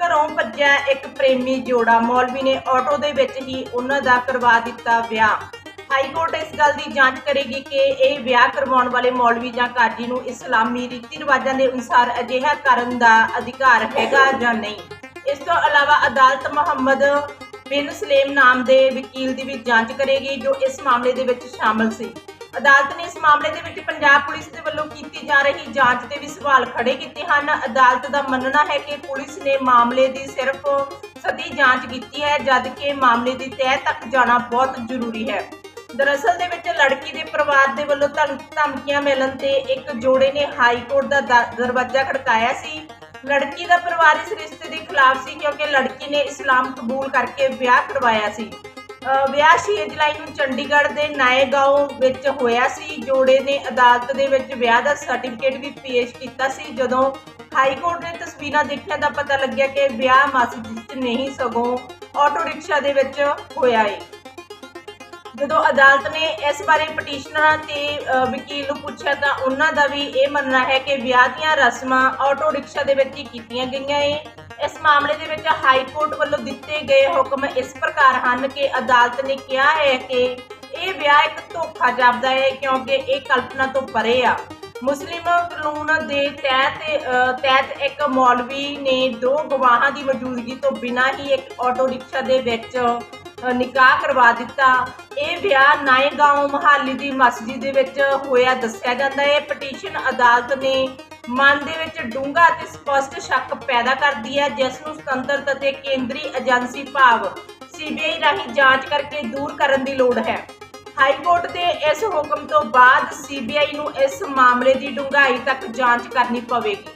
ਘਰੋਂ ਭੱਜਿਆ ਇੱਕ ਪ੍ਰੇਮੀ ਜੋੜਾ ਮੌਲਵੀ ਨੇ ਆਟੋ ਦੇ ਵਿੱਚ ਹੀ ਉਹਨਾਂ ਦਾ ਕਰਵਾ ਦਿੱਤਾ ਵਿਆਹ। ਹਾਈ ਕੋਰਟ ਇਸ ਗੱਲ ਦੀ ਜਾਂਚ ਕਰੇਗੀ ਕਿ ਇਹ ਵਿਆਹ ਕਰਵਾਉਣ ਵਾਲੇ ਮੌਲਵੀ ਜਾਂ ਕਾਜੀ ਨੂੰ ਇਸਲਾਮੀ ਰੀਤੀ ਰਿਵਾਜਾਂ ਦੇ ਅਨੁਸਾਰ ਅਜਿਹਾ ਕਰਨ ਦਾ ਅਧਿਕਾਰ ਹੈਗਾ ਜਾਂ ਨਹੀਂ। ਇਸ ਤੋਂ ਇਲਾਵਾ ਅਦਾਲਤ ਮੁਹੰਮਦ ਬਿਨ ਸਲੇਮ ਨਾਮ ਦੇ ਵਕੀਲ ਦੀ ਵੀ ਜਾਂਚ ਕਰੇਗੀ ਜੋ ਇਸ ਮਾਮਲੇ ਦੇ ਵਿੱਚ ਸ਼ਾਮਲ ਸੀ। ਅਦਾਲਤ ਨੇ ਇਸ ਮਾਮਲੇ ਦੇ ਵਿੱਚ ਪੰਜਾਬ ਪੁਲਿਸ ਦੇ ਵੱਲੋਂ ਕੀਤੀ ਜਾ ਰਹੀ ਜਾਂਚ ਤੇ ਵੀ ਸਵਾਲ ਖੜੇ ਕੀਤੇ ਹਨ। ਅਦਾਲਤ ਦਾ ਮੰਨਣਾ ਹੈ ਕਿ ਪੁਲਿਸ ਨੇ ਮਾਮਲੇ ਦੀ ਸਿਰਫ ਸਦੀ ਜਾਂਚ ਕੀਤੀ ਹੈ ਜਦਕਿ ਮਾਮਲੇ ਦੀ ਤਹਿ ਤੱਕ ਜਾਣਾ ਬਹੁਤ ਜ਼ਰੂਰੀ ਹੈ। ਦਰਅਸਲ ਦੇ ਵਿੱਚ ਲੜਕੀ ਦੇ ਪਰਿਵਾਰ ਦੇ ਵੱਲੋਂ ਧਮ- ਧਮਕੀਆਂ ਮਿਲਣ ਤੇ ਇੱਕ ਜੋੜੇ ਨੇ ਹਾਈ ਕੋਰਟ ਦਾ ਦ- ਦਰਵਾਜ਼ਾ ਖੜਕਾਇਆ ਸੀ। ਲੜਕੀ ਦਾ ਪਰਿਵਾਰ ਇਸ ਰਿਸ਼ਤੇ ਦੇ ਖਿਲਾਫ ਸੀ ਕਿਉਂਕਿ ਲੜਕੀ ਨੇ ਇਸਲਾਮ ਕਬੂਲ ਕਰਕੇ ਵਿਆਹ ਕਰਵਾਇਆ ਸੀ। ਵਿਆਹ 6 ਜੁਲਾਈ ਨੂੰ ਚੰਡੀਗੜ੍ਹ ਦੇ ਨਾਏਗਾਉਂ ਵਿੱਚ ਹੋਇਆ ਸੀ। ਜੋੜੇ ਨੇ ਅਦਾਲਤ ਦੇ ਵਿੱਚ ਵਿਆਹ ਦਾ ਸਰਟੀਫਿਕੇਟ ਵੀ ਪੇਸ਼ ਕੀਤਾ ਸੀ। ਜਦੋਂ ਹਾਈ ਕੋਰਟ ਨੇ ਤਸਵੀਰਾਂ ਦੇਖਿਆ ਤਾਂ ਪਤਾ ਲੱਗਿਆ ਕਿ ਵਿਆਹ ਮਸਜਿਦ 'ਚ ਨਹੀਂ, ਸਗੋਂ ਆਟੋ ਰਿਕਸ਼ਾ ਦੇ ਵਿੱਚ ਹੋਇਆ ਏ। ਜਦੋਂ ਅਦਾਲਤ ਨੇ ਇਸ ਬਾਰੇ ਪਟੀਸ਼ਨਰਾਂ ਤੇ ਵਕੀਲ ਨੂੰ ਪੁੱਛਿਆ ਤਾਂ ਉਹਨਾਂ ਦਾ ਵੀ ਇਹ ਮੰਨਣਾ ਹੈ ਕਿ ਵਿਆਹ ਦੀਆਂ ਰਸਮਾਂ ਆਟੋ ਰਿਕਸ਼ਾ ਦੇ ਵਿੱਚ ਹੀ ਕੀਤੀਆਂ ਗਈਆਂ ਏ। ਇਸ ਮਾਮਲੇ ਦੇ ਵਿੱਚ ਹਾਈ ਕੋਰਟ ਵੱਲੋਂ ਦਿੱਤੇ ਗਏ ਹੁਕਮ ਇਸ ਪ੍ਰਕਾਰ ਹਨ ਕਿ ਅਦਾਲਤ ਨੇ ਕਿਹਾ ਹੈ ਕਿ ਇਹ ਵਿਆਹ ਇੱਕ ਧੋਖਾ ਜਾਪਦਾ ਹੈ ਕਿਉਂਕਿ ਇਹ ਕਲਪਨਾ ਤੋਂ ਪਰੇ ਆ। ਮੁਸਲਿਮ ਕਾਨੂੰਨ ਦੇ ਤਹਿਤ ਤਹਿਤ ਇੱਕ ਮੌਲਵੀ ਨੇ ਦੋ ਗਵਾਹਾਂ ਦੀ ਮੌਜੂਦਗੀ ਤੋਂ ਬਿਨਾਂ ਹੀ ਇੱਕ ਆਟੋ ਰਿਕਸ਼ਾ ਦੇ ਵਿੱਚ ਨਿਕਾਹ ਕਰਵਾ ਦਿੱਤਾ। ਇਹ ਵਿਆਹ ਨਾਏਗਾਉਂ ਮਹਾਲੀ ਦੀ ਮਸਜਿਦ ਦੇ ਵਿੱਚ ਹੋਇਆ ਦੱਸਿਆ ਜਾਂਦਾ ਹੈ। ਪਟੀਸ਼ਨ ਅਦਾਲਤ ਨੇ ਮਨ ਦੇ ਵਿੱਚ ਡੂੰਘਾ ਅਤੇ ਸਪਸ਼ਟ ਸ਼ੱਕ ਪੈਦਾ ਕਰਦੀ ਹੈ, ਜਿਸ ਨੂੰ ਸੁਤੰਤਰ ਅਤੇ ਕੇਂਦਰੀ ਏਜੰਸੀ ਭਾਵ ਸੀਬੀਆਈ ਰਾਹੀਂ ਜਾਂਚ ਕਰਕੇ ਦੂਰ ਕਰਨ ਦੀ ਲੋੜ ਹੈ। ਹਾਈ ਕੋਰਟ ਦੇ ਇਸ ਹੁਕਮ ਤੋਂ ਬਾਅਦ ਸੀਬੀਆਈ ਨੂੰ ਇਸ ਮਾਮਲੇ ਦੀ ਡੂੰਘਾਈ ਤੱਕ ਜਾਂਚ ਕਰਨੀ ਪਵੇਗੀ।